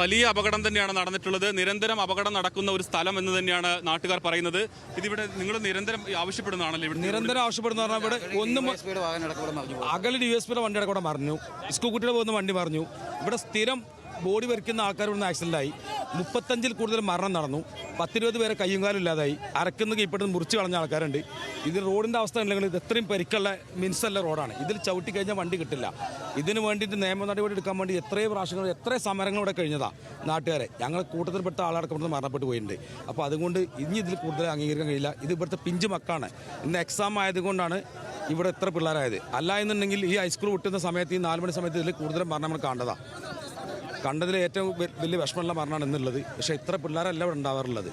വലിയ അപകടം തന്നെയാണ് നടന്നിട്ടുള്ളത്. നിരന്തരം അപകടം നടക്കുന്ന ഒരു സ്ഥലം എന്ന് തന്നെയാണ് നാട്ടുകാർ പറയുന്നത്. ഇതിവിടെ നിങ്ങൾ നിരന്തരം ആവശ്യപ്പെടുന്നതാണല്ലോ ഇവിടെ നിരന്തരം ആവശ്യപ്പെടുന്ന പറഞ്ഞാൽ ഇവിടെ ഒന്നും. അകലെ ഡി എസ് പിയുടെ വണ്ടിയുടെ കൂടെ മറിഞ്ഞു. സ്കൂൾ പോകുന്ന വണ്ടി മറിഞ്ഞു. ഇവിടെ സ്ഥിരം ബോഡി വരയ്ക്കുന്ന ആൾക്കാർ ഇവിടുന്ന് ആക്സിഡന്റായി മുപ്പത്തഞ്ചിൽ കൂടുതൽ മരണം നടന്നു. പത്തിരുപത് പേരെ കയ്യും കാലും ഇല്ലാതായി. അരക്കുന്ന കീഴ്പ്പെടുന്ന് മുറിച്ച് കളഞ്ഞ ആൾക്കാരുണ്ട്. ഇത് റോഡിന്റെ അവസ്ഥ ഇല്ലെങ്കിൽ ഇത് എത്രയും പരിക്കുള്ള മിൻസല്ല റോഡാണ്. ഇതിൽ ചവിട്ടി കഴിഞ്ഞാൽ വണ്ടി കിട്ടില്ല. ഇതിന് വേണ്ടിയിട്ട് നിയമ നടപടി എടുക്കാൻ വേണ്ടി എത്രയും പ്രാവശ്യങ്ങൾ എത്ര സമരങ്ങൾ ഇവിടെ കഴിഞ്ഞതാ നാട്ടുകാരെ. ഞങ്ങൾ കൂട്ടത്തിൽപ്പെട്ട ആളടക്കം ഇവിടുന്ന് മരണപ്പെട്ടു പോയിട്ടുണ്ട്. അപ്പോൾ അതുകൊണ്ട് ഇനി ഇതിൽ കൂടുതൽ അംഗീകരിക്കാൻ കഴിയില്ല. ഇത് ഇവിടുത്തെ പിഞ്ച് മക്കാണ്. ഇന്ന് എക്സാം ആയതുകൊണ്ടാണ് ഇവിടെ എത്ര പിള്ളേരായത്. അല്ല എന്നുണ്ടെങ്കിൽ ഈ ഹൈസ്കൂൾ വിട്ടുന്ന സമയത്ത് ഈ നാല് മണി സമയത്ത് ഇതിൽ കൂടുതലും മരണം നമ്മൾ കണ്ടതാ കണ്ടതിൽ ഏറ്റവും വലിയ വിഷമമുള്ള മരണമാണ് ഇന്നുള്ളത്. പക്ഷേ ഇത്ര പിള്ളേരല്ല ഇവിടെ ഉണ്ടാവാറുള്ളത്.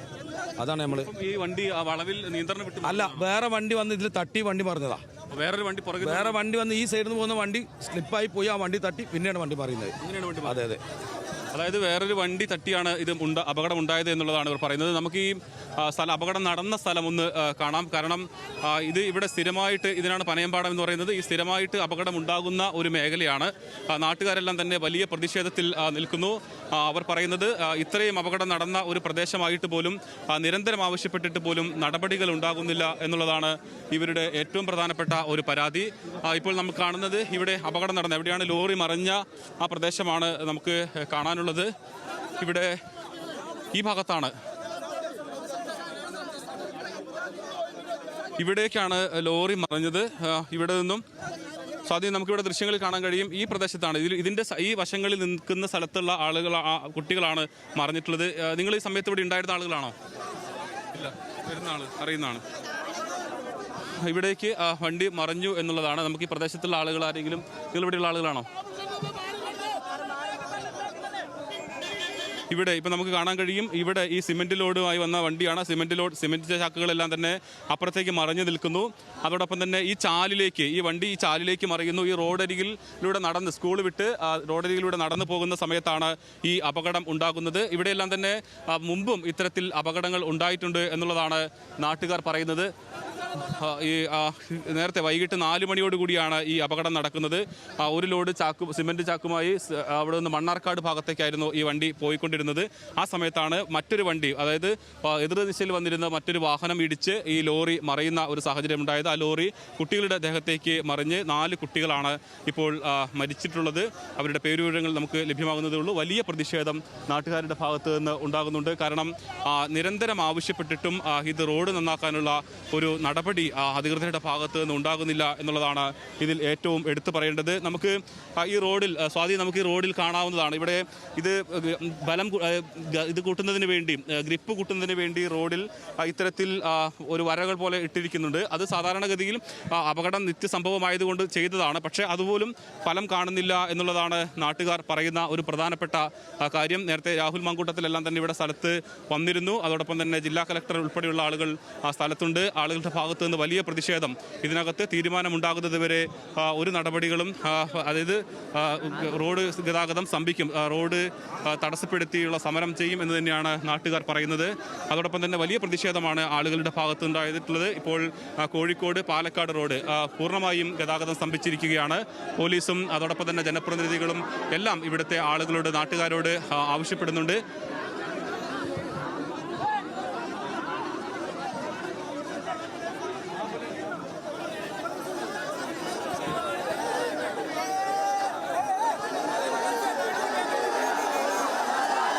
അതാണ് നമ്മൾ ഈ വണ്ടി ആ വളവിൽ നിയന്ത്രണം വിട്ടു അല്ല വേറെ വണ്ടി വന്ന് ഇതിൽ തട്ടി വണ്ടി മറിഞ്ഞതാ. വേറൊരു വണ്ടി പുറകെ വേറെ വണ്ടി വന്ന് ഈ സൈഡിൽ നിന്ന് പോകുന്ന വണ്ടി സ്ലിപ്പായി പോയി ആ വണ്ടി തട്ടി പിന്നെയാണ് വണ്ടി മറിയുന്നത്. വണ്ടി അതെ അതെ. അതായത് വേറൊരു വണ്ടി തട്ടിയാണ് ഇത് അപകടം ഉണ്ടായത് എന്നുള്ളതാണ് ഇവർ പറയുന്നത്. നമുക്ക് ഈ സ്ഥലം അപകടം നടന്ന സ്ഥലം ഒന്ന് കാണാം. കാരണം ഇത് ഇവിടെ സ്ഥിരമായിട്ട് ഇതിനാണ് പനയമ്പാടം എന്ന് പറയുന്നത്. ഈ സ്ഥിരമായിട്ട് അപകടം ഉണ്ടാകുന്ന ഒരു മേഖലയാണ്. നാട്ടുകാരെല്ലാം തന്നെ വലിയ പ്രതിഷേധത്തിൽ നിൽക്കുന്നു. അവർ പറയുന്നത് ഇത്രയും അപകടം നടന്ന ഒരു പ്രദേശമായിട്ട് പോലും നിരന്തരം ആവശ്യപ്പെട്ടിട്ട് പോലും നടപടികൾ ഉണ്ടാകുന്നില്ല എന്നുള്ളതാണ് ഇവരുടെ ഏറ്റവും പ്രധാനപ്പെട്ട ഒരു പരാതി. ഇപ്പോൾ നമുക്ക് കാണുന്നത് ഇവിടെ അപകടം നടന്ന എവിടെയാണ് ലോറി മറിഞ്ഞ ആ പ്രദേശമാണ് നമുക്ക് കാണാനുള്ളത്. ഇവിടെ ഈ ഭാഗത്താണ് ഇവിടേക്കാണ് ലോറി മറിഞ്ഞത്. ഇവിടെ നിന്നും സ്വാധീനം നമുക്കിവിടെ ദൃശ്യങ്ങൾ കാണാൻ കഴിയും. ഈ പ്രദേശത്താണ് ഇതിൽ ഇതിന്റെ ഈ വശങ്ങളിൽ നിൽക്കുന്ന സ്ഥലത്തുള്ള ആളുകൾ കുട്ടികളാണ് മറിഞ്ഞിട്ടുള്ളത്. നിങ്ങൾ ഈ സമയത്ത് ഇവിടെ ഉണ്ടായിരുന്ന ആളുകളാണോ? ഇല്ല വരുന്ന ആൾ അറിയുന്നതാണ്. ഇവിടേക്ക് വണ്ടി മറിഞ്ഞു എന്നുള്ളതാണ്. നമുക്ക് ഈ പ്രദേശത്തുള്ള ആളുകൾ ആരെങ്കിലും നിങ്ങൾ ഇവിടെയുള്ള ആളുകളാണോ? ഇവിടെ ഇപ്പം നമുക്ക് കാണാൻ കഴിയും ഇവിടെ ഈ സിമെന്റ് ലോഡുമായി വന്ന വണ്ടിയാണ്. സിമെന്റ് ലോഡ് സിമെന്റ് ചാക്കുകളെല്ലാം തന്നെ അപ്പുറത്തേക്ക് മറിഞ്ഞു നിൽക്കുന്നു. അതോടൊപ്പം തന്നെ ഈ ചാലിലേക്ക് ഈ വണ്ടി ഈ ചാലിലേക്ക് മറിയുന്നു. ഈ റോഡരികിലൂടെ നടന്ന് സ്കൂൾ വിട്ട് റോഡരികിലൂടെ നടന്നു പോകുന്ന സമയത്താണ് ഈ അപകടം ഉണ്ടാകുന്നത്. ഇവിടെയെല്ലാം തന്നെ മുമ്പും ഇത്തരത്തിൽ അപകടങ്ങൾ ഉണ്ടായിട്ടുണ്ട് എന്നുള്ളതാണ് നാട്ടുകാർ പറയുന്നത്. ഈ നേരത്തെ വൈകിട്ട് നാല് മണിയോട് കൂടിയാണ് ഈ അപകടം നടക്കുന്നത്. ഒരു ലോഡ് ചാക്ക് സിമെന്റ് ചാക്കുമായി അവിടെ നിന്ന് മണ്ണാർക്കാട് ഭാഗത്തേക്കായിരുന്നു ഈ വണ്ടി പോയിക്കൊണ്ടിരുന്നത്. ആ സമയത്താണ് മറ്റൊരു വണ്ടി അതായത് എതിർദിശയിൽ എതിർ ദിശയിൽ വന്നിരുന്ന മറ്റൊരു വാഹനം ഇടിച്ച് ഈ ലോറി മറിയുന്ന ഒരു സാഹചര്യം ഉണ്ടായത്. ആ ലോറി കുട്ടികളുടെ ദേഹത്തേക്ക് മറിഞ്ഞ് നാല് കുട്ടികളാണ് ഇപ്പോൾ മരിച്ചിട്ടുള്ളത്. അവരുടെ പേരുവിവരങ്ങൾ നമുക്ക് ലഭ്യമാകുന്നതേ ഉള്ളൂ. വലിയ പ്രതിഷേധം നാട്ടുകാരുടെ ഭാഗത്ത് നിന്ന് ഉണ്ടാകുന്നുണ്ട്. കാരണം നിരന്തരം ആവശ്യപ്പെട്ടിട്ടും ഇത് റോഡ് നന്നാക്കാനുള്ള ഒരു നടപടി ആ, അധികൃതരുടെ ഭാഗത്ത് നിന്ന് ഉണ്ടാകുന്നില്ല എന്നുള്ളതാണ് ഇതിൽ ഏറ്റവും എടുത്തു പറയേണ്ടത്. നമുക്ക് ഈ റോഡിൽ സ്വാതി നമുക്ക് ഈ റോഡിൽ കാണാവുന്നതാണ്. ഇവിടെ ഇത് ബലം ഇത് കൂട്ടുന്നതിന് വേണ്ടി ഗ്രിപ്പ് കൂട്ടുന്നതിന് വേണ്ടി റോഡിൽ ഇത്തരത്തിൽ ഒരു വരകൾ പോലെ ഇട്ടിരിക്കുന്നുണ്ട്. അത് സാധാരണഗതിയിൽ അപകടം നിത്യസംഭവമായതുകൊണ്ട് ചെയ്തതാണ്. പക്ഷേ അതുപോലും ഫലം കാണുന്നില്ല എന്നുള്ളതാണ് നാട്ടുകാർ പറയുന്ന ഒരു പ്രധാനപ്പെട്ട കാര്യം. നേരത്തെ രാഹുൽ മാങ്കൂട്ടത്തിലെല്ലാം തന്നെ ഇവിടെ സ്ഥലത്ത് വന്നിരുന്നു. അതോടൊപ്പം തന്നെ ജില്ലാ കലക്ടർ ഉൾപ്പെടെയുള്ള ആളുകൾ ആ സ്ഥലത്തുണ്ട്. ആളുകളുടെ ഭാഗത്ത് നിന്ന് വലിയ പ്രതിഷേധം ഇതിനകത്ത് തീരുമാനമുണ്ടാകുന്നത് വരെ ഒരു നടപടികളും അതായത് റോഡ് ഗതാഗതം സ്തംഭിക്കും റോഡ് തടസ്സപ്പെടുത്തിയുള്ള സമരം ചെയ്യും എന്ന് തന്നെയാണ് നാട്ടുകാർ പറയുന്നത്. അതോടൊപ്പം തന്നെ വലിയ പ്രതിഷേധമാണ് ആളുകളുടെ ഭാഗത്ത് ഉണ്ടായിട്ടുള്ളത്. ഇപ്പോൾ കോഴിക്കോട് പാലക്കാട് റോഡ് പൂർണമായും ഗതാഗതം സ്തംഭിച്ചിരിക്കുകയാണ്. പോലീസും അതോടൊപ്പം തന്നെ ജനപ്രതിനിധികളും എല്ലാം ഇവിടുത്തെ ആളുകളോട് നാട്ടുകാരോട് ആവശ്യപ്പെടുന്നുണ്ട്.